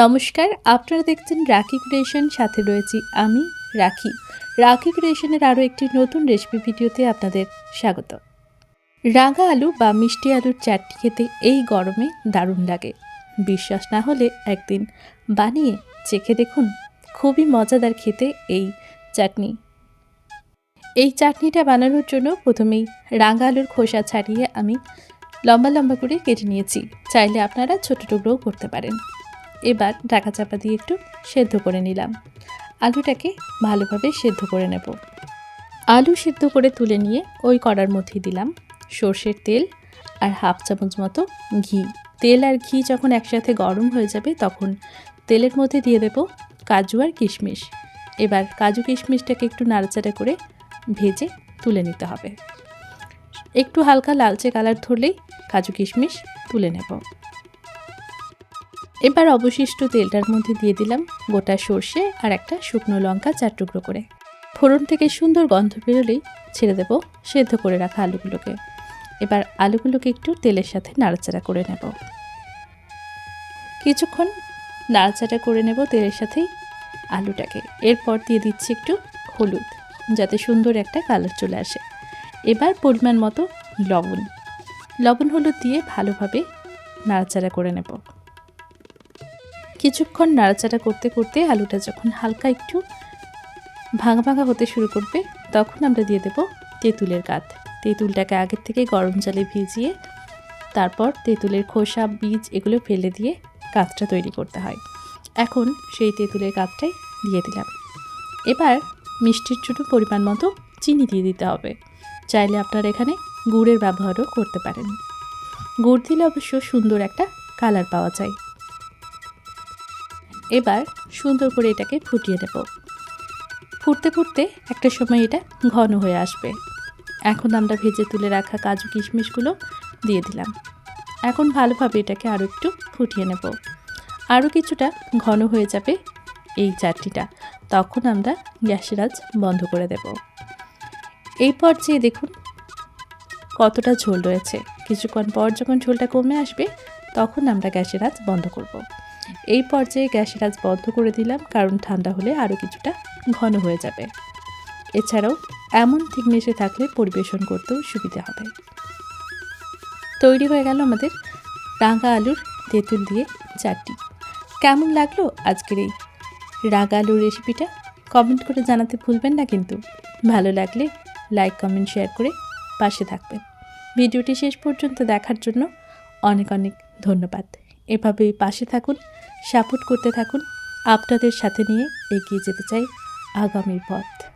নমস্কার, আপনারা দেখছেন রাখি ক্রিয়েশন, সাথে রয়েছি আমি, রাখি। রাখি ক্রিয়েশনের আরও একটি নতুন রেসিপি ভিডিওতে আপনাদের স্বাগত। রাঙা আলু বা মিষ্টি আলুর চাটনি খেতে এই গরমে দারুণ লাগে। বিশ্বাস না হলে একদিন বানিয়ে চেখে দেখুন, খুবই মজাদার খেতে এই চাটনি। এই চাটনিটা বানানোর জন্য প্রথমেই রাঙা আলুর খোসা ছাড়িয়ে আমি লম্বা লম্বা করে কেটে নিয়েছি। চাইলে আপনারা ছোটো টুকরোও করতে পারেন। এবার ঢাকা চাপা দিয়ে একটু সেদ্ধ করে নিলাম। আলুটাকে ভালোভাবে সেদ্ধ করে নেব। আলু সেদ্ধ করে তুলে নিয়ে ওই কড়ার মধ্যে দিলাম সর্ষের তেল আর হাফ চামচ মতো ঘি। তেল আর ঘি যখন একসাথে গরম হয়ে যাবে তখন তেলের মধ্যে দিয়ে দেব কাজু আর কিশমিশ। এবার কাজু কিশমিশটাকে একটু নাড়াচাড়া করে ভেজে তুলে নিতে হবে। একটু হালকা লালচে কালার ধরলেই কাজু কিশমিশ তুলে নেব। এবার অবশিষ্ট তেলটার মধ্যে দিয়ে দিলাম গোটা সর্ষে আর একটা শুকনো লঙ্কা চার টুকরো করে। ফোড়ন থেকে সুন্দর গন্ধ বেরোলেই ছেড়ে দেব সেদ্ধ করে রাখা আলুগুলোকে। এবার আলুগুলোকে একটু তেলের সাথে নাড়াচাড়া করে নেব। কিছুক্ষণ নাড়াচাড়া করে নেব তেলের সাথেই আলুটাকে। এরপর দিয়ে দিচ্ছি একটু হলুদ যাতে সুন্দর একটা কালার চলে আসে। এবার পরিমাণ মতো লবণ। লবণ হলুদ দিয়ে ভালোভাবে নাড়াচাড়া করে নেব। কিছুক্ষণ নাড়াচাড়া করতে করতে আলুটা যখন হালকা একটু ভাঙা ভাঙা হতে শুরু করবে, তখন আমরা দিয়ে দেব তেঁতুলের গাত তেঁতুলটাকে আগের থেকে গরম জলে ভিজিয়ে তারপর তেঁতুলের খোসা, বীজ এগুলো ফেলে দিয়ে কাতটা তৈরি করতে হয়। এখন সেই তেঁতুলের গাতটাই দিয়ে দিলাম। এবার মিষ্টির জন্য পরিমাণ মতো চিনি দিয়ে দিতে হবে। চাইলে আপনারা এখানে গুড়ের ব্যবহারও করতে পারেন। গুড় দিলে অবশ্য সুন্দর একটা কালার পাওয়া যায়। এবার সুন্দর করে এটাকে ফুটিয়ে নেব। ফুটতে ফুটতে একটা সময় এটা ঘন হয়ে আসবে। এখন আমরা ভেজে তুলে রাখা কাজু কিশমিশগুলো দিয়ে দিলাম। এখন ভালোভাবে এটাকে আরও একটু ফুটিয়ে নেব। আরও কিছুটা ঘন হয়ে যাবে এই চাটনিটা। তখন আমরা গ্যাসের আজ বন্ধ করে দেব। এই পর্যায়ে দেখুন কতটা ঝোল রয়েছে। কিছুক্ষণ পর যখন ঝোলটা কমে আসবে, তখন আমরা গ্যাসের আজ বন্ধ করব। এই পর্যায়ে গ্যাসের আজ বন্ধ করে দিলাম, কারণ ঠান্ডা হলে আরও কিছুটা ঘন হয়ে যাবে। এছাড়াও এমন থিকনেসে থাকলে পরিবেশন করতেও সুবিধা হবে। তৈরি হয়ে গেল আমাদের রাঙা আলুর তেঁতুল দিয়ে চাটনি। কেমন লাগল আজকের এই রাঙা আলুর রেসিপিটা কমেন্ট করে জানাতে ভুলবেন না কিন্তু। ভালো লাগলে লাইক, কমেন্ট, শেয়ার করে পাশে থাকবেন। ভিডিওটি শেষ পর্যন্ত দেখার জন্য অনেক অনেক ধন্যবাদ। এভাবেই পাশে থাকুন সাপোর্ট করতে থাকুন। আপনাদের সাথে নিয়ে এগিয়ে যেতে চাই আগামীর পথ।